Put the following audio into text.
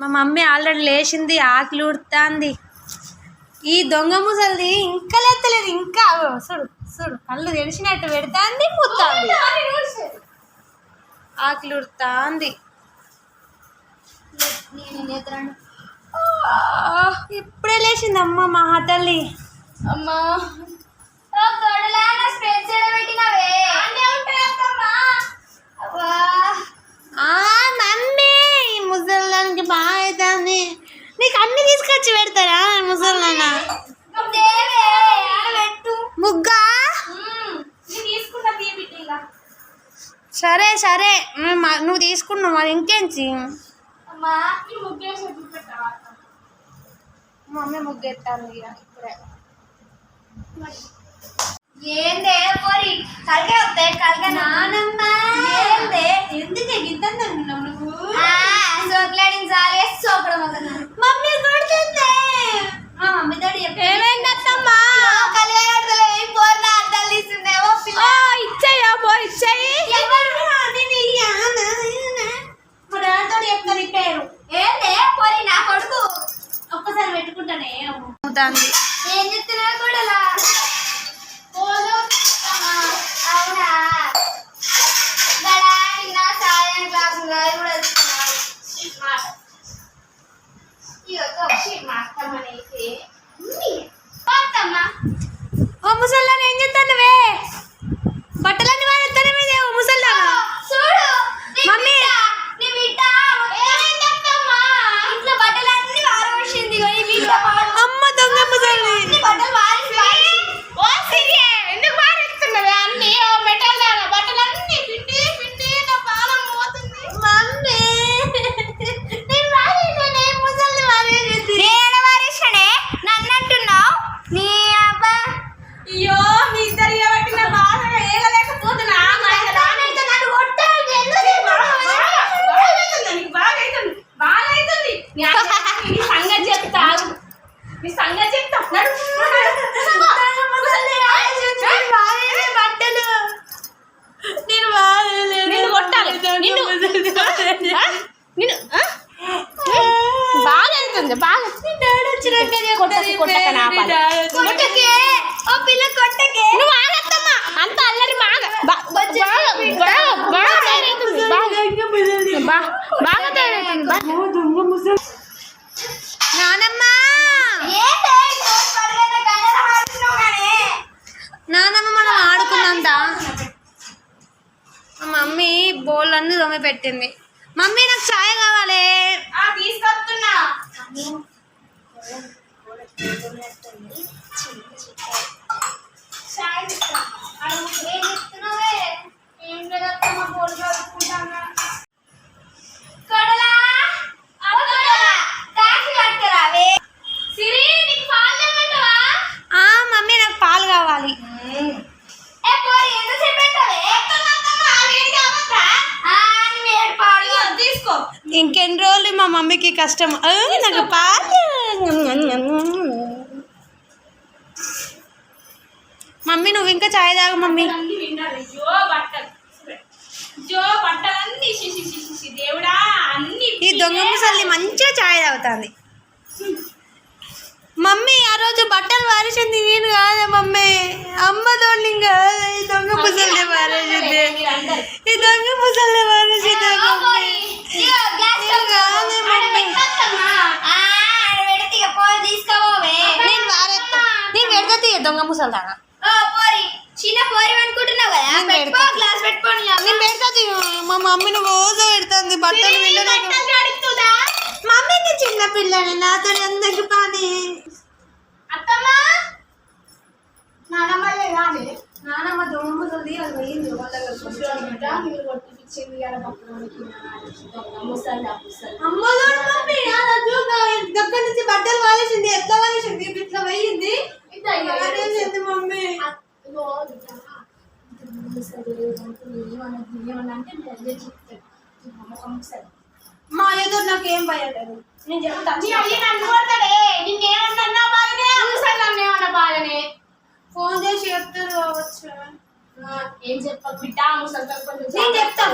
మా mummy already లేచింది ఆకలి ఉడుతుంది. ఈ దొంగ ముసలిది ఇంకా లేస్తలేదు ఇంకా చూడు చూడు కళ్ళు తెరిచినట్టు పెడుతుంది ముత్తాంది. ఆకలి ఉడుతుంది. ఇప్పుడే లేచింది అమ్మ మా తల్లి. అమ్మా ఉంటాయి అత్తమ్మా తీసుకొచ్చి పెడతారా ముసలాన్న ముగ్గా? సరే సరే. నువ్వు తీసుకున్నావు మరి ఇంకేంచి పెట్టావా మమ్మీ ముగ్గెత్తాను ఇక ఇప్పుడే. ఏందే పోరి? కలగే వస్తాయి కలగే నానమ్మ ఏందే ఎందుకే గిద్దంత నువ్వు సోకులాడిని జాలి సోకడం మమ్మీ కొడుతుంది మా మమ్మీ తోడు ఏమైందమ్మా కలిగే కడతలే పోరు నా అద్దాలు తీసుండేవో పిల్ల ఇచ్చాయా పో ఇచ్చాయి మా పేరు ఏందే పోరి నా కొడుకు ఒక్కసారి పెట్టుకుంటానే అవుతుంది. ఏం చెప్తున్నావు కూడా అవునా? కూడా వస్తున్నాడు షీట్ మాట ఇక షీట్ మాట్లాడమనేసి పోతమ్మా ఓ ముసల్లాని ఏం చేస్తానువే బట్టలన్నీ వాడేస్తానే మీద ఓ ముసల్లాను చూడు నీ మమ్మీ. బిడ్డ, నీ బిడ్డ ఏమైందమ్మా ఇంట్లో బట్టలన్నీ వారవచ్చింది ఈ బిడ్డ పాడు అమ్మ దొంగ ముసలి అన్ని బట్టలు వారేసి వారేసి ఓ సిరి ఎందుకు వారేస్తున్నవే అన్ని ఓ మెటల్ దానా బట్టలన్నీ పిండి పిండి నా పాలం పోతుంది మమ్మీ నేను వాడేసానే ముసలి వాడేసింది నేను వారేసానే నన్ను అంటున్నావు నీ అబ్బా అయ్యో మీ ఇద్దరు కాబట్టి నా బాధగా ఏగలేకపోతున్నా నానైతే నన్ను కొట్టాలి ఎందుకు నీ సంగతి చెప్తా ఆగు. నీ సంగతి చెప్తా నడు. బట్టలు నేను. నిన్ను కొట్టాలి? నిన్ను బోల్ అన్ని దొమ్మి పెట్టింది మమ్మీ నాకు చాయ్ కావాలి ఆ తీసుకొస్తున్నా చాయ్ ఇస్తా. అడుగు, ఏం చెప్తున్నావే? ఏం లేదత్తమ్మ, బోలు కడుక్కుంటానా. కొడలా? అవ్వ కొడలా, టాక్సీ పట్టుకురావే. సిరి, నీకు పాలు తెమ్మంటావా? ఆ మమ్మీ నాకు పాలు కావాలి ఏ పోరి, ఎంతసేపు పెట్టావే? ఎక్కడున్నత్తమ్మ, వేడి కావద్దా? ఆ, నీ వేడి పాలు. తీసుకో ఇంకెన్ని రోజులు మా మమ్మీకి కష్టం? నాకు పాలు. మమ్మీ నువ్వు ఇంకా చాయ్ తాగు మమ్మీ. ఈ దొంగ ముసలి మంచిగా చాయ్ తాగుతుంది. మమ్మీ ఆ రోజు బట్టలు వారేసింది నేను కాదే మమ్మీ? అమ్మ కాదే? ఈ దొంగ ముసలి వారేసింది. ఈ దొంగ ముసలి వారేసింది ఓ పోరి, ఇగో గ్లాస్ నేను కాదే ఆడ మమ్మీ పెట్టొద్దమ్మా. ఆ, ఆడ పెడితే ఇక పోయి తీసుకోవే. నేను వారేస్తా నేను పెడతా తీయ దొంగ ముసలి దానా ఓ పోరి, చిన్న పోరి అనుకుంటున్నావు కదా? నేను పెట్టుకో పెడతా. గ్లాస్ పెట్టుకోని నేను పెడతా తీయ మా మమ్మీని రోజు పెడుతుంది. బట్టలు మమ్మీని చిన్న పిల్లని నాతో ఎందుకు పని? అత్తమ్మా! నానమ్మలే కానీ నానమ్మ ముసలి అది పోయింది. అమ్మలో మమ్మీ దగ్గర నుంచి బట్టలు వాలేసింది ఎట్లా వాలేసింది ఇట్లా పోయింది. మా ఎదురు నాకు ఏం భయం లేదు. నేను చెప్తా. నీ అయ్య నన్ను కొడతాడే. నిన్నేమన్నా బాగానే అవసరం నన్నేమన్నా బాగానే ఫోన్ చేసి చెప్తారు కావచ్చు. ఏం చెప్పకు బిడ్డ ముసలి నేను చెప్తా.